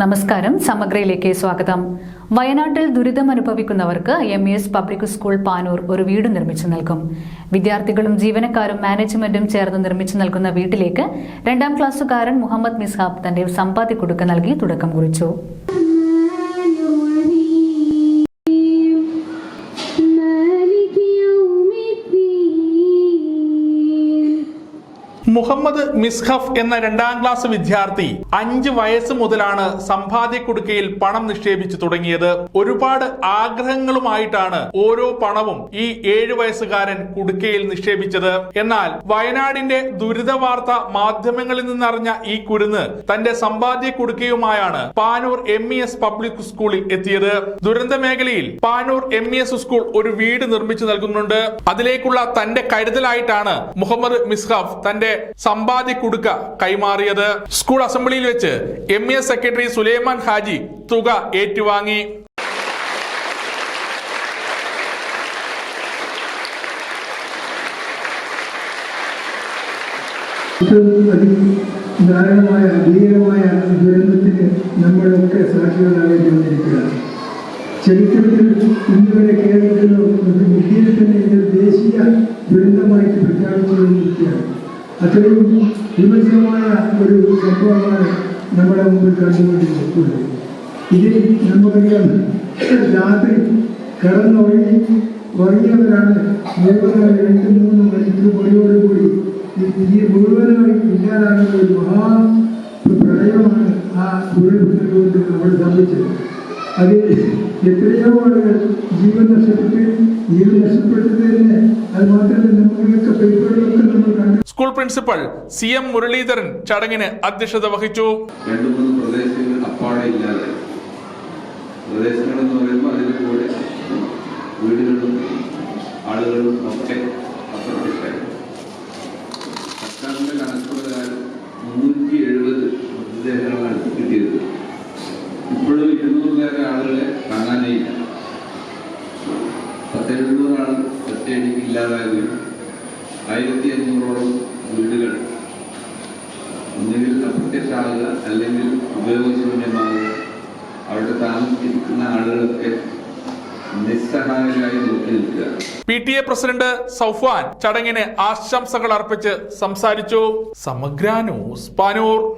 നമസ്കാരം സമഗ്രയിലേക്ക് സ്വാഗതം. വയനാട്ടിൽ ദുരിതമനുഭവിക്കുന്നവർക്ക് M E S public school Panoor ഒരു വീട് നിർമ്മിച്ചു നൽകും. വിദ്യാർത്ഥികളും ജീവനക്കാരും മാനേജ്മെന്റും ചേർന്ന് നിർമ്മിച്ചു നൽകുന്ന വീട്ടിലേക്ക് രണ്ടാം ക്ലാസ്സുകാരൻ മുഹമ്മദ് മിസ്ഹാബ് തന്റെ സമ്പാദ്യ കൊടുക്ക നൽകി തുടക്കം കുറിച്ചു. മുഹമ്മദ് മിസ്ഹഫ് എന്ന രണ്ടാം ക്ലാസ് വിദ്യാർത്ഥി അഞ്ച് വയസ്സ് മുതലാണ് സമ്പാദ്യ കുടുക്കയിൽ പണം നിക്ഷേപിച്ചു തുടങ്ങിയത്. ഒരുപാട് ആഗ്രഹങ്ങളുമായിട്ടാണ് ഓരോ പണവും ഈ ഏഴു വയസ്സുകാരൻ കുടുക്കയിൽ നിക്ഷേപിച്ചത്. എന്നാൽ വയനാടിന്റെ ദുരിത വാർത്ത മാധ്യമങ്ങളിൽ നിന്നറിഞ്ഞ ഈ കുരുന്ന് തന്റെ സമ്പാദ്യ കുടുക്കയുമായാണ് Panoor M E S public സ്കൂളിൽ എത്തിയത്. ദുരന്ത മേഖലയിൽ Panoor M E S school ഒരു വീട് നിർമ്മിച്ചു നൽകുന്നുണ്ട്. അതിലേക്കുള്ള തന്റെ കരുതലായിട്ടാണ് മുഹമ്മദ് മിസ്ഹഫ് തന്റെ സമ്പാദ്യ കുടുക്ക കൈമാറിയത്. സ്കൂൾ അസംബ്ലിയിൽ വെച്ച് M A secretary Sulaiman Haji തുക ഏറ്റുവാങ്ങി. ഏറ്റവും ഭീകരമായ ദുരന്തത്തിന് നമ്മളൊക്കെ സാക്ഷികളാവേണ്ടി വന്നിരിക്കുകയാണ്. ചരിത്രത്തിൽ ഇന്നുവരെ അത്രയും വിമർശമായ ഒരു സംഭവമാണ് നമ്മുടെ മുമ്പിൽ കണ്ടുകൊണ്ടിരിക്കുന്നത്. ഇതിൽ നമുക്കറിയാം രാത്രി കടന്നുറങ്ങി ഉറങ്ങിയവരാണ് എഴുപത്തി മൂന്ന് മണിക്കൂർ മണിയോടുകൂടി ഈ മുഴുവനായി ഇല്ലാതാകുന്ന ഒരു മഹാ പ്രളയമാണ് ആ ഉരുൾപൊട്ടൽ കൊണ്ട് നമ്മൾ സംഭവിച്ചത് അത് എത്രയോ ആളുകൾ ജീവൻ നഷ്ടപ്പെട്ട് ജീവൻ നഷ്ടപ്പെട്ടത് തന്നെ അത് മാത്രമല്ല school principal C M Muraleedharan ചടങ്ങിന് അധ്യക്ഷത വഹിച്ചു. രണ്ട് മൂന്ന് പ്രദേശങ്ങൾ അപ്പാടെ ഇല്ലാതെ. പ്രദേശങ്ങൾ പറയുമ്പോൾ കൂടെ വീടുകളും ആളുകളും ഒക്കെ മുന്നൂറ്റി എഴുപത് മൃതദേഹങ്ങളാണ് കിട്ടിയത്. ഇപ്പോഴും ഇരുന്നൂറിലേറെ ആളുകളെ കാണാനേയില്ല. പത്തെഴുന്നൂറ് ആൾ ഒറ്റയടിക്ക് ആയിരത്തി അഞ്ഞൂറോളം വീടുകൾ. ഒന്നുകിൽ അപ്രത്യക്ഷമാകുക അല്ലെങ്കിൽ ഉപയോഗശൂന്യമാകുക. അവിടെ താമസിക്കുന്ന ആളുകളൊക്കെ P T A president Saufan ചടങ്ങിന് ആശംസകൾ അർപ്പിച്ച് സംസാരിച്ചു. സമഗ്ര ന്യൂസ് പാനൂർ.